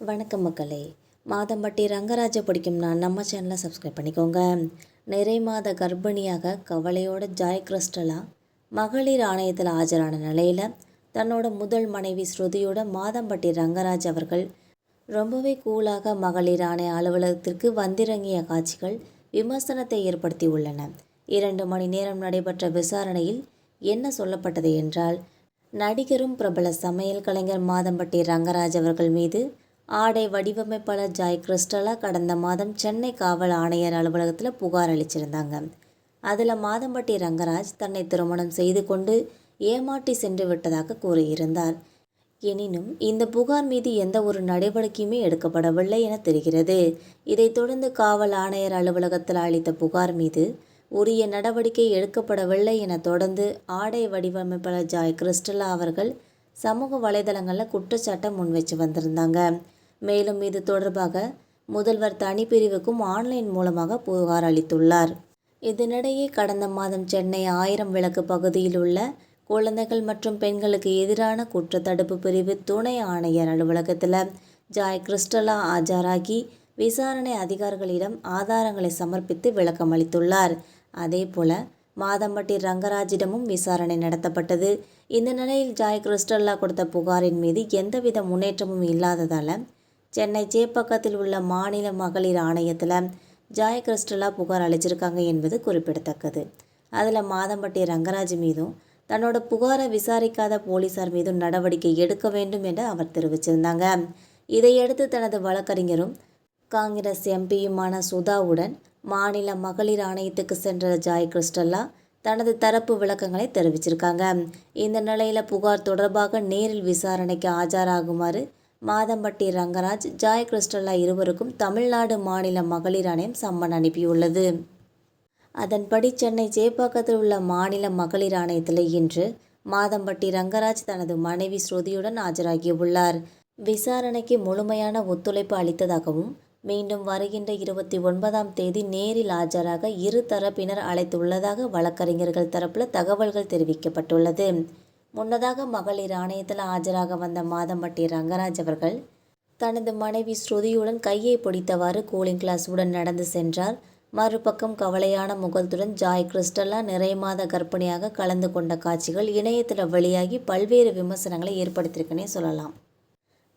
வணக்கம் மக்களே. மாதம்பட்டி ரங்கராஜ பிடிக்கும்னா நான் நம்ம சேனலை சப்ஸ்கிரைப் பண்ணிக்கோங்க. நிறை மாத கர்ப்பிணியாக கவலையோட ஜாய் கிறிஸ்டலா மகளிர் ஆணையத்தில் ஆஜரான நிலையில் தன்னோட முதல் மனைவி ஸ்ருதியோட மாதம்பட்டி ரங்கராஜ் அவர்கள் ரொம்பவே கூலாக மகளிர் ஆணைய அலுவலகத்திற்கு வந்திறங்கிய காட்சிகள் விமர்சனத்தை ஏற்படுத்தி உள்ளன. இரண்டு மணி நேரம் நடைபெற்ற விசாரணையில் என்ன சொல்லப்பட்டது என்றால் நடிகரும் பிரபல சமையல் கலைஞர் மாதம்பட்டி ரங்கராஜ் அவர்கள் மீது ஆடை வடிவமைப்பாளர் ஜாய் கிறிஸ்டலா கடந்த மாதம் சென்னை காவல் ஆணையர் அலுவலகத்தில் புகார் அளிச்சிருந்தாங்க. அதில் மாதம்பட்டி ரங்கராஜ் தன்னை திருமணம் செய்து கொண்டு ஏமாற்றி சென்று விட்டதாக கூறியிருந்தார். எனினும் இந்த புகார் மீது எந்த ஒரு நடவடிக்கையுமே எடுக்கப்படவில்லை என தெரிகிறது. இதைத் தொடர்ந்து காவல் ஆணையர் அலுவலகத்தில் அளித்த புகார் மீது உரிய நடவடிக்கை எடுக்கப்படவில்லை என தொடர்ந்து ஆடை வடிவமைப்பாளர் ஜாய் கிறிஸ்டலா அவர்கள் சமூக வலைதளங்களில் குற்றச்சாட்டை முன்வச்சு வந்திருந்தாங்க. மேலும் இது தொடர்பாக முதல்வர் தனிப்பிரிவுக்கும் ஆன்லைன் மூலமாக புகார் அளித்துள்ளார். இதனிடையே கடந்த மாதம் சென்னை ஆயிரம் விளக்கு பகுதியில் உள்ள குழந்தைகள் மற்றும் பெண்களுக்கு எதிரான குற்ற தடுப்பு பிரிவு துணை ஆணையர் அலுவலகத்தில் ஜாய் கிறிஸ்டலா ஆஜராகி விசாரணை அதிகாரிகளிடம் ஆதாரங்களை சமர்ப்பித்து விளக்கம் அளித்துள்ளார். அதேபோல மாதம்பட்டி ரங்கராஜிடமும் விசாரணை நடத்தப்பட்டது. இந்த நிலையில் ஜாய் கிறிஸ்டல்லா கொடுத்த புகாரின் மீது எந்தவித முன்னேற்றமும் இல்லாததால் சென்னை சேப்பக்கத்தில் உள்ள மாநில மகளிர் ஆணையத்தில் ஜாய் கிறிஸ்டலா புகார் அளிச்சிருக்காங்க என்பது குறிப்பிடத்தக்கது. அதில் மாதம்பட்டி ரங்கராஜ் மீதும் தன்னோட புகாரை விசாரிக்காத போலீசார் மீதும் நடவடிக்கை எடுக்க வேண்டும் என்று அவர் தெரிவிச்சிருந்தாங்க. இதையடுத்து தனது வழக்கறிஞரும் காங்கிரஸ் எம்பியுமான சுதாவுடன் மாநில மகளிர் ஆணையத்துக்கு சென்ற ஜாய் கிறிஸ்டல்லா தனது தரப்பு விளக்கங்களை தெரிவிச்சிருக்காங்க. இந்த நிலையில் புகார் தொடர்பாக நேரில் விசாரணைக்கு ஆஜராகுமாறு மாதம்பட்டி ரங்கராஜ் ஜாய் கிறிஸ்டல்லா இருவருக்கும் தமிழ்நாடு மாநில மகளிர் ஆணையம் சம்மன் அனுப்பியுள்ளது. அதன்படி சென்னை சேப்பாக்கத்தில் உள்ள மாநில மகளிர் ஆணையத்தில் இன்று மாதம்பட்டி ரங்கராஜ் தனது மனைவி ஸ்ருதியுடன் ஆஜராகியுள்ளார். விசாரணைக்கு முழுமையான ஒத்துழைப்பு அளித்ததாகவும் மீண்டும் வருகின்ற இருபத்தி ஒன்பதாம் தேதி நேரில் ஆஜராக இரு தரப்பினர் அழைத்துள்ளதாக வழக்கறிஞர்கள் தரப்பில் தகவல்கள் தெரிவிக்கப்பட்டுள்ளது. முன்னதாக மகளிர் ஆணையத்தில் ஆஜராக வந்த மாதம்பட்டி ரங்கராஜ் அவர்கள் தனது மனைவி ஸ்ருதியுடன் கையை பிடித்தவாறு கூலிங் கிளாஸுடன் நடந்து சென்றார். மறுபக்கம் கவலையான முகத்துடன் ஜாய் கிறிஸ்டல்லா நிறை மாத கர்ப்பிணியாக கலந்து கொண்ட காட்சிகள் இணையத்தில் வெளியாகி பல்வேறு விமர்சனங்களை ஏற்படுத்தியிருக்குன்னே சொல்லலாம்.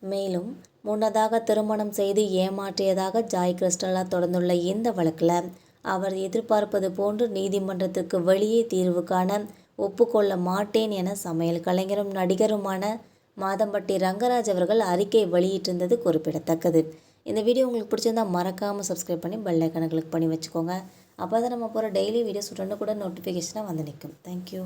மேலும் முன்னதாக திருமணம் செய்து ஏமாற்றியதாக ஜாய் கிறிஸ்டல்லா தொடர்ந்துள்ள இந்த வழக்கில் அவர் எதிர்பார்ப்பது போன்று நீதிமன்றத்திற்கு வெளியே தீர்வு காண ஒப்புக்கொள்ள மாட்டேன் என சமையல் கலைஞரும் நடிகருமான மாதம்பட்டி ரங்கராஜ் அவர்கள் அறிக்கை வெளியிட்டிருந்தது குறிப்பிடத்தக்கது. இந்த வீடியோ உங்களுக்கு பிடிச்சிருந்தா மறக்காமல் சப்ஸ்கிரைப் பண்ணி பெல் ஐக்கனை கிளிக் பண்ணி வச்சுக்கோங்க. அப்போ தான் நம்ம போகிற டெய்லி வீடியோஸ் உடனுக்குடன் நோட்டிஃபிகேஷனாக வந்து நிற்கும் தேங்க்யூ